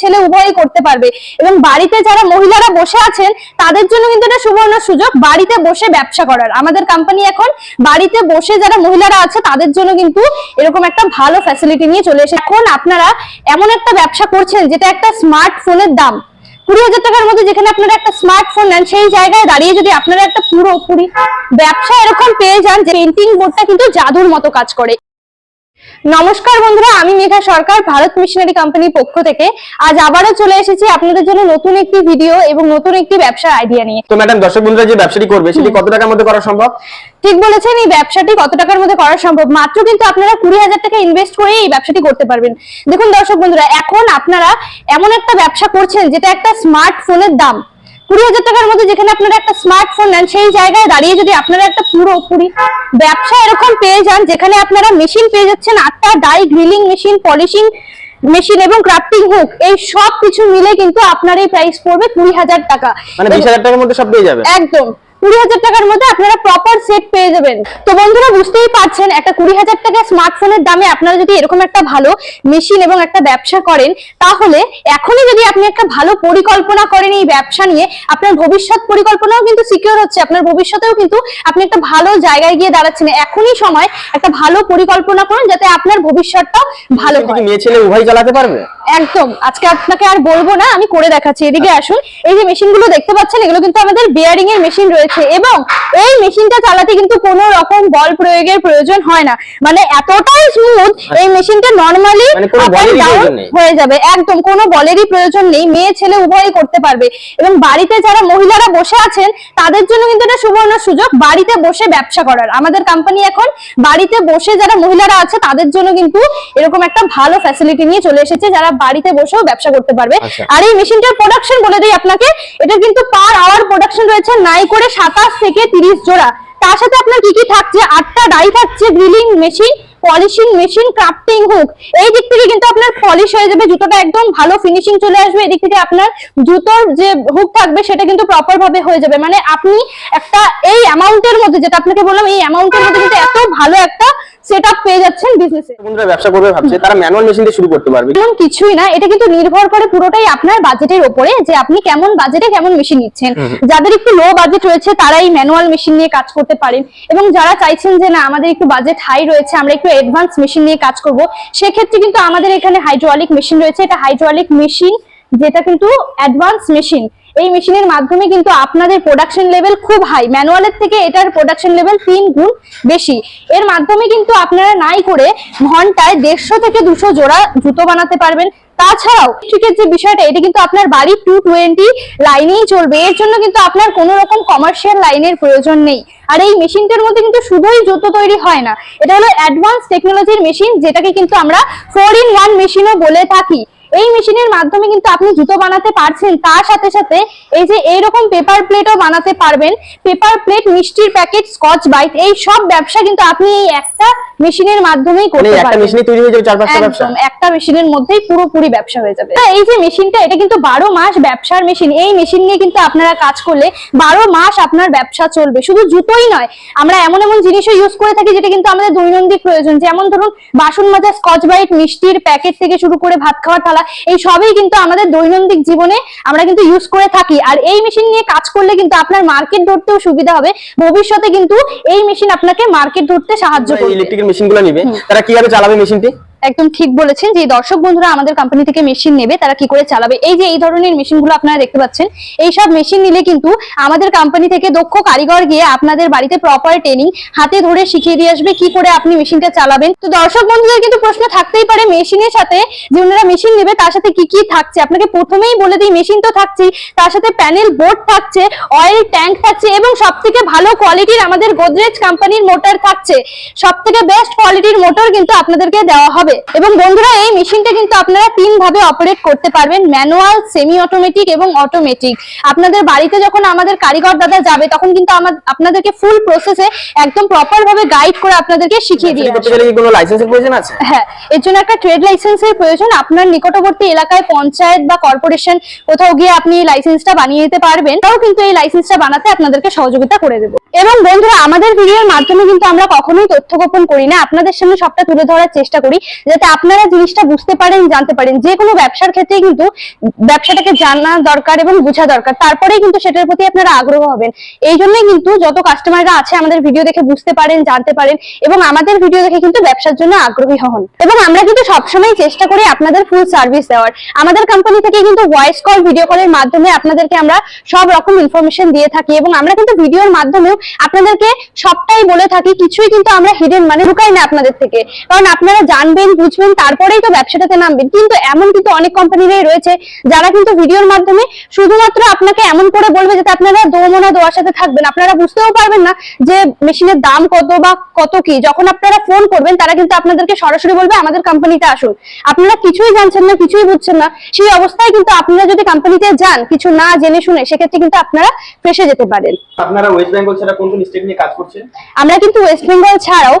ছেলে উভয়ই করতে পারবে। এবং বাড়িতে যারা মহিলারা বসে আছেন, তাদের জন্য কিন্তু এটা সুবর্ণ সুযোগ। বাড়িতে বসে ব্যবসা করার। আমাদের কোম্পানি এখন বাড়িতে বসে যারা মহিলারা আছে, তাদের জন্য কিন্তু এরকম একটা ভালো ফ্যাসিলিটি নিয়ে চলে এসে এখন আপনারা এমন একটা ব্যবসা করছেন, যেটা একটা স্মার্টফোনের দাম। কুড়ি হাজার টাকার মধ্যে যেখানে আপনারা একটা স্মার্টফোন নেন, সেই জায়গায় দাঁড়িয়ে যদি আপনারা একটা পুরোপুরি ব্যবসা এরকম পেয়ে যান, যে পেন্টিং বোর্ডটা কিন্তু জাদুর মতো কাজ করে। নমস্কার বন্ধুরা আমি মেঘা সরকার ভারত মিশনারি কোম্পানির পক্ষ থেকে। আজ আবারও চলে এসেছি আপনাদের জন্য নতুন একটি ভিডিও এবং নতুন একটি ব্যবসার আইডিয়া নিয়ে। তো ম্যাডাম দর্শক বন্ধুরা যে ব্যবসাটি করবে সেটি কত টাকার মধ্যে করা সম্ভব? ঠিক বলেছেন এই ব্যবসাটি কত টাকার মধ্যে করা সম্ভব? মাত্র কিন্তু আপনারা কুড়ি হাজার টাকা ইনভেস্ট করে এই ব্যবসাটি করতে পারবেন। দেখুন দর্শক বন্ধুরা এখন আপনারা এমন একটা ব্যবসা করছেন যেটা একটা স্মার্টফোনের দাম। কুড়ি হাজার টাকার মধ্যে যেখানে আপনারা একটা স্মার্টফোন নেন সেই জায়গায় দাঁড়িয়ে যদি আপনারা একটা পুরোপুরি ব্যবসা এরকম পেয়ে যান যেখানে আপনারা মেশিন পেয়ে যাচ্ছেন আটটা die grilling machine polishing machine এবং ক্রাফটিং হুক এই সব কিছু মিলে কিন্তু আপনার এই প্রাইস পড়বে কুড়ি হাজার টাকা। মানে বিশ হাজার টাকার মধ্যে সব পেয়ে যাবে একদম। কুড়ি হাজার টাকার মধ্যে আপনারা প্রপার সেট পেয়ে যাবেন। তো বন্ধুরা বুঝতেই পারছেন একটা কুড়ি হাজার টাকা স্মার্টফোনের দামে আপনারা যদি এরকম একটা ভালো মেশিন এবং একটা ব্যবসা করেন তাহলে এখনই যদি আপনি একটা ভালো পরিকল্পনা করেন এই ব্যবসা নিয়ে আপনার ভবিষ্যৎ পরিকল্পনাও কিন্তু সিকিউর হচ্ছে আপনার ভবিষ্যতেও কিন্তু আপনি একটা ভালো জায়গায় গিয়ে দাঁড়াচ্ছেন। এখনই সময় একটা ভালো পরিকল্পনা করুন যাতে আপনার ভবিষ্যৎটাও ভালো হয়। মেয়ে ছেলে উভয় চালাতে পারবে? একদম। আজকে আপনাকে আর বলব না আমি করে দেখাচ্ছি। এদিকে আসুন। এই যে মেশিনগুলো দেখতে পাচ্ছেন এগুলো কিন্তু আমাদের বিয়ারিং এর মেশিন রয়েছে এবং এই মেশিনটা চালাতে কিন্তু কোনো রকম বল প্রয়োগের প্রয়োজন হয় না। মানে এতটাই স্মুথ এই মেশিনটা নর্মালি মানে। হয়ে যাবে। একদম কোনো বলেরই প্রয়োজন নেই। মেয়ে ছেলে উভয়ই করতে পারবে। এবং বাড়িতে যারা মহিলারা বসে আছেন তাদের জন্য কিন্তু এটা সুবর্ণ সুযোগ বাড়িতে বসে ব্যবসা করার। আমাদের কোম্পানি এখন বাড়িতে বসে যারা মহিলারা আছে তাদের জন্য কিন্তু এরকম একটা ভালো ফ্যাসিলিটি নিয়ে চলে এসেছে। যারা বাড়িতে বসেও ব্যবসা করতে পারবে। আচ্ছা। আর এই মেশিনটার প্রোডাকশন বলে দিই আপনাকে এটা কিন্তু পার আওয়ার প্রোডাকশন রয়েছে নাই করে সাতাশ থেকে তিরিশ জোড়া। তার সাথে আপনার কি কি থাকছে? আটটা ডাই থাকছে grilling machine polishing machine crafting hook এই দিক থেকে কিন্তু আপনার পলিশ হয়ে যাবে জুতোটা একদম ভালো ফিনিশিং চলে আসবে। এদিক থেকে আপনার জুতোর যে হুক থাকবে সেটা কিন্তু প্রপার ভাবে হয়ে যাবে। মানে আপনি একটা এই অ্যামাউন্টের মধ্যে যেটা আপনাকে বললাম এই অ্যামাউন্টের মধ্যে কিন্তু এত ভালো একটা সেট পেয়ে যাচ্ছেন বিজনেসে বন্ধুরা ব্যবসা করবে ভাবছে তারা ম্যানুয়াল মেশিন দিয়ে শুরু করতে পারবে। এমন কিছুই না এটা কিন্তু নির্ভর করে পুরোটাই আপনার বাজেটের উপরে যে আপনি কেমন বাজেটে কেমন মেশিন নিচ্ছেন। যাদের একটু লো বাজেট রয়েছে তারা এই ম্যানুয়াল মেশিন নিয়ে কাজ করতে পারেন। এবং যারা চাইছেন যে না আমাদের একটু বাজেট হাই রয়েছে আমরা একটু অ্যাডভান্স মেশিন নিয়ে কাজ করব সেক্ষেত্রে কিন্তু আমাদের এখানে হাইড্রোলিক মেশিন রয়েছে। এটা হাইড্রোলিক মেশিন যেটা কিন্তু অ্যাডভান্স মেশিন এই মেশিনের মাধ্যমে কিন্তু আপনাদের প্রোডাকশন লেভেল খুব হাই ম্যানুয়ালের থেকে এটার প্রোডাকশন লেভেল তিন গুণ বেশি। এর মাধ্যমে কিন্তু আপনারা নাই করে ঘন্টায় দেড়শো থেকে দুশো জোড়া জুতো বানাতে পারবেন। তাছাড়াও ইলেকট্রিকের যে বিষয়টা, এটা কিন্তু আপনার বাড়ি টু টোয়েন্টি লাইনেই চলবে। এর জন্য কিন্তু আপনার কোনো রকম কমার্শিয়াল লাইনের প্রয়োজন নেই। আর এই মেশিনটার মধ্যে কিন্তু শুধুই জুতো তৈরি হয় না। এটা হলো অ্যাডভান্স টেকনোলজির মেশিন যেটাকে কিন্তু আমরা ফোর ইন ওয়ান মেশিনও বলে থাকি। এই মেশিনের মাধ্যমে কিন্তু আপনি জুতো বানাতে পারছেন। তার সাথে সাথে এই যে এইরকম পেপার প্লেটও বানাতে পারবেন। পেপার প্লেট মিষ্টির প্যাকেট স্কচ বাইট এই সব ব্যবসা কিন্তু আপনি এই একটা মেশিনের মাধ্যমেই মানে করতে একটা মেশিনে তৈরি হয়ে যাবে চার পাঁচটা ব্যবসা? একদম একটা মেশিনের মধ্যেই পুরোপুরি ব্যবসা হয়ে যাবে। এই যে মেশিনটা এটা কিন্তু বারো মাস ব্যবসার মেশিন। এই মেশিন নিয়ে কিন্তু আপনারা কাজ করলে বারো মাস আপনার ব্যবসা চলবে। শুধু জুতোই নয় আমরা এমন এমন জিনিসও ইউজ করে থাকি যেটা কিন্তু আমাদের দৈনন্দিন প্রয়োজন। যেমন ধরুন বাসন মাজা স্কচ ব্রাইট মিষ্টির প্যাকেট থেকে শুরু করে ভাত খাওয়ার থালা এই সবই কিন্তু আমাদের দৈনন্দিন জীবনে আমরা কিন্তু ইউজ করে থাকি। আর এই মেশিন নিয়ে কাজ করলে কিন্তু আপনার মার্কেট ধরতেও সুবিধা হবে। ভবিষ্যতে কিন্তু এই মেশিন আপনাকে মার্কেট ধরতে সাহায্য করবে। ইলেকট্রিক্যাল মেশিনগুলো নিবে তারা কীভাবে চালাবে মেশিনটি একদম ঠিক বলেছেন যে দর্শক বন্ধুরা আমাদের কোম্পানি থেকে মেশিন নেবে, তারা কি করে চালাবে? এই যে এই ধরনের মেশিনগুলো আপনারা দেখতে পাচ্ছেন, এই সব মেশিন নিলে কিন্তু আমাদের কোম্পানি থেকে দক্ষ কারিগর গিয়ে আপনাদের বাড়িতে প্রপার ট্রেনিং হাতে ধরে শিখিয়ে দিয়ে আসবে কি করে আপনি মেশিনটা চালাবেন। তো দর্শক বন্ধুদের কিন্তু প্রশ্ন থাকতেই পারে মেশিনের সাথে যে ওনারা মেশিন নেবে, তার সাথে কি কি থাকছে? আপনাকে প্রথমেই বলে দিই মেশিন তো থাকছেই তার সাথে প্যানেল বোর্ড থাকছে অয়েল ট্যাঙ্ক থাকছে এবং সব থেকে ভালো কোয়ালিটির আমাদের গোদরেজ কোম্পানির মোটর থাকছে। সব থেকে বেস্ট কোয়ালিটির মোটর কিন্তু আপনাদেরকে দেওয়া হবে। এবং বন্ধুরা এই মেশিনটা কিন্তু আপনারা তিন ভাবে অপারেট করতে পারবেন। ম্যানুয়াল সেমি অটোমেটিক এবং অটোমেটিক আপনাদের বাড়িতে যখন আমাদের কারিগর দাদা যাবে তখন কিন্তু আপনাদেরকে ফুল প্রসেসে একদম প্রপার ভাবে গাইড করে আপনাদেরকে শিখিয়ে দিয়ে করতে আসবে। গেলে কি কোনো লাইসেন্সের প্রয়োজন আছে? হ্যাঁ এর জন্য একটা ট্রেড লাইসেন্সের প্রয়োজন। আপনার নিকটবর্তী এলাকায় পঞ্চায়েত বা কর্পোরেশন কোথাও গিয়ে আপনি এই লাইসেন্সটা বানিয়ে নিতে পারবেন। তাও কিন্তু এই লাইসেন্সটা বানাতে আপনাদেরকে সহযোগিতা করে দেবো। এবং বন্ধুরা আমাদের ভিডিওর মাধ্যমে কিন্তু আমরা কখনোই তথ্য গোপন করি না। আপনাদের সামনে সবটা তুলে ধরার চেষ্টা করি। যাতে আপনারা জিনিসটা বুঝতে পারেন, জানতে পারেন। যে কোনো ব্যবসার ক্ষেত্রে কিন্তু ব্যবসাটাকে জানা দরকার এবং বোঝা দরকার। তারপরেই কিন্তু সেটার প্রতি আপনারা আগ্রহ হবেন। এই জন্যই কিন্তু যত কাস্টমাররা আছে আমাদের ভিডিও দেখে বুঝতে পারেন, জানতে পারেন এবং আমাদের ভিডিও দেখে কিন্তু ব্যবসার জন্য আগ্রহী হন। এবং আমরা কিন্তু সবসময় চেষ্টা করি আপনাদের ফুল সার্ভিস দেওয়ার। আমাদের কোম্পানি থেকে কিন্তু ভয়েস কল ভিডিও কলের মাধ্যমে আপনাদেরকে আমরা সব রকম ইনফরমেশন দিয়ে থাকি এবং আমরা কিন্তু ভিডিওর মাধ্যমেও আপনাদেরকে সবটাই বলে থাকি। কিছুই কিন্তু আমরা হিডেন মানে লুকাই না আপনাদের থেকে। কারণ আপনারা জানবেন বুঝবেন তারপরেই তো ব্যবসাটাতে নামবেন। কিন্তু এমন কিন্তু অনেক কোম্পানিরাই রয়েছে যারা কিন্তু ভিডিওর মাধ্যমে শুধুমাত্র আপনাকে এমন করে বলবে যাতে আপনারা দোমনা দোয়ার সাথে থাকবেন। আপনারা বুঝতেও পারবেন না যে মেশিনের দাম কত বা কত কি। যখন আপনারা ফোন করবেন তারা কিন্তু আপনাদেরকে সরাসরি বলবে আমাদের কোম্পানিতে আসুন। আপনারা কিছুই জানছেন না কিছুই বুঝছেন না। সেই অবস্থায় কিন্তু আপনারা যদি কোম্পানিতে যান কিছু না জেনে শুনে সেক্ষেত্রে কিন্তু আপনারা ফেসে যেতে পারেন। আপনারা ওয়েস্ট বেঙ্গল ছাড়া কোন কোন স্টেট নিয়ে কাজ করছেন? আমরা কিন্তু ওয়েস্ট বেঙ্গল ছাড়াও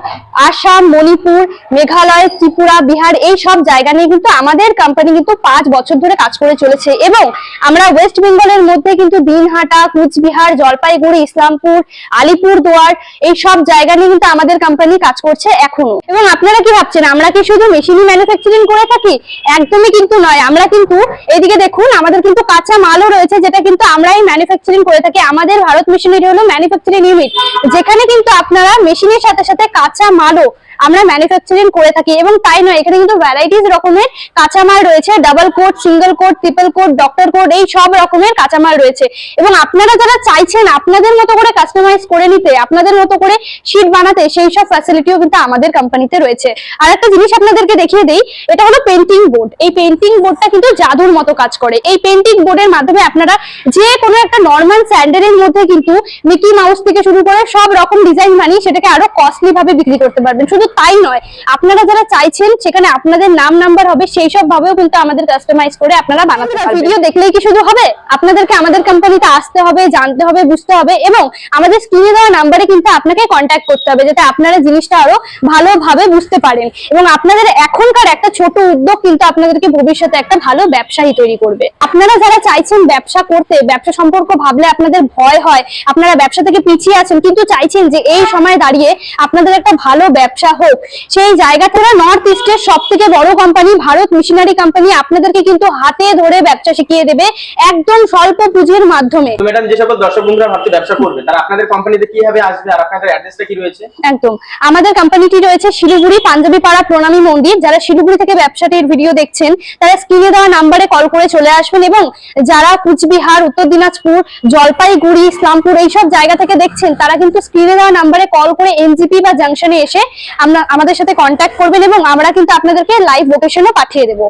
আসাম মণিপুর মেঘালয় ত্রিপুরা বিহার, এই সব জায়গা নিয়ে কিন্তু আমাদের কোম্পানি কিন্তু পাঁচ বছর ধরে কাজ করে চলেছে এবং আমরা ওয়েস্ট বেঙ্গলের মধ্যে কিন্তু দিনহাটা, কুচবিহার, জলপাইগুড়ি, ইসলামপুর আলিপুর আলিপুরদুয়ার এই সব জায়গা নিয়ে কিন্তু আমাদের কোম্পানি কাজ করছে এখনও। এবং আপনারা কি ভাবছেন, আমরা কি শুধু মেশিনই ম্যানুফ্যাকচারিং করে থাকি? একদমই কিন্তু নয়, আমরা কিন্তু এদিকে দেখুন, আমাদের কিন্তু কাঁচা মালও রয়েছে যেটা কিন্তু আমরাই ম্যানুফ্যাকচারিং করে থাকি। আমাদের ভারত মেশিনারি হলো ম্যানুফ্যাকচারিং ইউনিট যেখানে কিন্তু আপনারা মেশিনের সাথে সাথে কাঁচা মালও আমরা ম্যানুফ্যাকচারিং করে থাকি এবং তাই নয়, এখানে কিন্তু ভ্যারাইটিস রকমের কাঁচামাল রয়েছে double coat single coat triple coat doctor coat এই সব রকমের কাঁচামাল রয়েছে। এবং আপনারা যারা চাইছেন আপনাদের মতো করে কাস্টমাইজ করে নিতে, আপনাদের মতো করে শীট বানাতে, সেই সব ফ্যাসিলিটিও কিন্তু আমাদের কোম্পানিতে রয়েছে। আর একটা জিনিস আপনাদেরকে দেখিয়ে দেই, এটা হলো পেন্টিং বোর্ড এই পেন্টিং বোর্ডটা কিন্তু জাদুর মতো কাজ করে। এই পেন্টিং বোর্ডের মাধ্যমে আপনারা যে কোনো একটা নর্মাল স্যান্ডেলের মধ্যে কিন্তু মিকি মাউস থেকে শুরু করে সব রকম ডিজাইন বানিয়ে সেটাকে আরও কস্টলি ভাবে বিক্রি করতে পারবেন। শুধু তাই নয়। আপনারা যারা চাইছেন সেখানে আপনাদের নাম নাম্বার হবে সেই সব ভাবেও কিন্তু আমাদের কাস্টমাইজ করে আপনারা বানাতে পারবেন। ভিডিও দেখলেই কি শুধু হবে? আপনাদেরকে আমাদের কোম্পানিতে আসতে হবে জানতে হবে বুঝতে হবে এবং আমাদের স্ক্রিনে দেওয়া নাম্বারে কিন্তু আপনাকে কন্ট্যাক্ট করতে হবে যাতে আপনারা জিনিসটা আরও ভালোভাবে বুঝতে পারেন। এবং আপনাদের এখনকার একটা ছোট উদ্যোগ কিন্তু আপনাদেরকে ভবিষ্যতে একটা ভালো ব্যবসায়ী তৈরি করবে। আপনারা যারা চাইছেন ব্যবসা করতে ব্যবসা সম্পর্ক ভাবলে আপনাদের ভয় হয় আপনারা ব্যবসা থেকে পিছিয়ে আছেন কিন্তু চাইছেন যে এই সময় দাঁড়িয়ে আপনাদের একটা ভালো ব্যবসা হোক। সেই জায়গা থেকে নর্থ ইস্টের সব থেকে বড় কোম্পানি ভারত মিশনারি কোম্পানি আপনাদেরকে কিন্তু হাতে ধরে ব্যবসা শিখিয়ে দেবে একদম স্বল্প পুঁজির মাধ্যমে। ম্যাডাম যে সকল দর্শক বন্ধুরা ভাবছে ব্যবসা করবে তারা আপনাদের কোম্পানিতে কীভাবে আসবে আর আপনাদের অ্যাড্রেসটা কি রয়েছে? একদম। আমাদের কোম্পানিটি রয়েছে শিলিগুড়ি পাঞ্জাবি পাড়া প্রণামী মন্দির। যারা শিলিগুড়ি থেকে ব্যবসাটির ভিডিও দেখছেন তারা স্ক্রিনে দেওয়া নাম্বারে কল করে চলে আসবেন এবং যারা কুচবিহার উত্তর দিনাজপুর জলপাইগুড়ি ইসলামপুর এইসব জায়গা থেকে দেখছেন তারা কিন্তু স্ক্রিনে দেওয়া নাম্বারে কল করে এনজিপি বা জাংশনে এসে আমাদের সাথে কন্ট্যাক্ট করবেন এবং আমরা কিন্তু আপনাদেরকে লাইভ লোকেশনও পাঠিয়ে দেবো।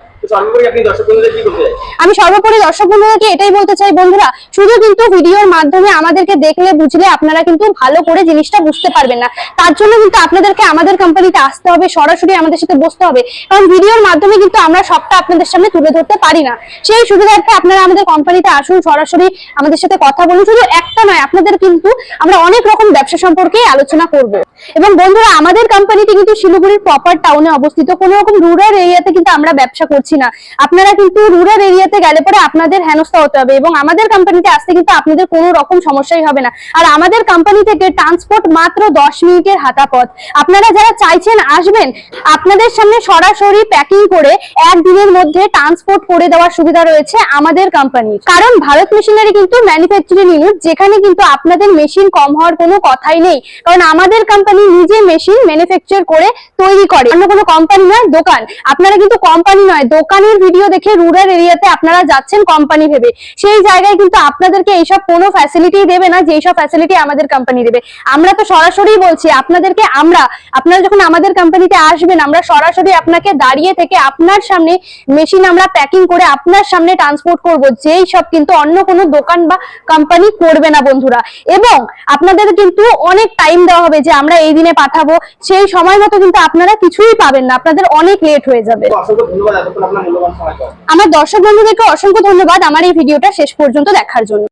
আমি সর্বোপরি দর্শক বন্ধুদেরকে এটাই বলতে চাই, বন্ধুরা, শুধু কিন্তু ভিডিওর মাধ্যমে আমাদেরকে দেখলে, বুঝলে আপনারা কিন্তু ভালো করে জিনিসটা বুঝতে পারবেন না। তার জন্য কিন্তু আপনাদেরকে আমাদের কোম্পানিতে আসতে হবে, সরাসরি আমাদের সাথে বসতে হবে। কারণ ভিডিওর মাধ্যমে কিন্তু আমরা সবটা আপনাদের সামনে তুলে ধরতে পারি না। সেই সুবিধার্থে আপনারা আমাদের কোম্পানিতে আসুন, সরাসরি আমাদের সাথে কথা বলুন। শুধু একটা নয়, আপনাদের কিন্তু আমরা অনেক রকম ব্যবসা সম্পর্কে আলোচনা করব। এবং বন্ধুরা, আমাদের কোম্পানিটি কিন্তু শিলিগুড়ির প্রপার টাউনে অবস্থিত। কোনো রকম রুরাল এরিয়াতে কিন্তু আমরা ব্যবসা করছি না। আপনারা কিন্তু রুরাল এরিয়াতে গেলে পরে আপনাদের হেনস্থা হতে হবে এবং আমাদের কোম্পানিতে আসতে কিন্তু আপনাদের কোনো রকম সমস্যাই হবে না। আর আমাদের কোম্পানি থেকে ট্রান্সপোর্ট মাত্র দশ মিনিটের হাঁটা পথ আপনারা যারা চাইছেন আসবেন, আপনাদের সামনে সরাসরি প্যাকিং করে একদিনের মধ্যে ট্রান্সপোর্ট করে দেওয়ার সুবিধা রয়েছে আমাদের কোম্পানির কারণ ভারত মেশিনারি কিন্তু ম্যানুফ্যাকচারিং ইউনিট যেখানে কিন্তু আপনাদের মেশিন কম হওয়ার কোনো কথাই নেই। কারণ আমাদের কোম্পানি নিজে মেশিন ম্যানুফ্যাকচার করে তৈরি করে। অন্য কোনো কোম্পানি নয়, দোকান। আপনারা কিন্তু কোম্পানি নয় দোকানের ভিডিও দেখে রুরাল এরিয়াতে আপনারা যাচ্ছেন কোম্পানি ভেবে। সেই জায়গায় কিন্তু আপনাদেরকে এইসব কোনো ফ্যাসিলিটি দেবে না যেই সব ফ্যাসিলিটি আমাদের কোম্পানি দেবে। আমরা তো সরাসরি বলছি, আপনাদেরকে আমরা, আপনারা যখন আমাদের কোম্পানিতে আসবেন, আমরা সরাসরি আপনাকে দাঁড়িয়ে থেকে আপনার সামনে মেশিন আমরা প্যাকিং করে আপনার সামনে ট্রান্সপোর্ট করব। যেই সব কিন্তু অন্য কোনো দোকান বা কোম্পানি করবে না বন্ধুরা। এবং আপনাদের কিন্তু অনেক টাইম দেওয়া হবে যে আমরা এই দিনে পাঠাবো। সেই সময় মতো কিন্তু আপনারা কিছুই পাবেন না, আপনাদের অনেক লেট হয়ে যাবে। আমার দর্শক বন্ধুদেরকে অসংখ্য ধন্যবাদ আমার এই ভিডিওটা শেষ পর্যন্ত দেখার জন্য।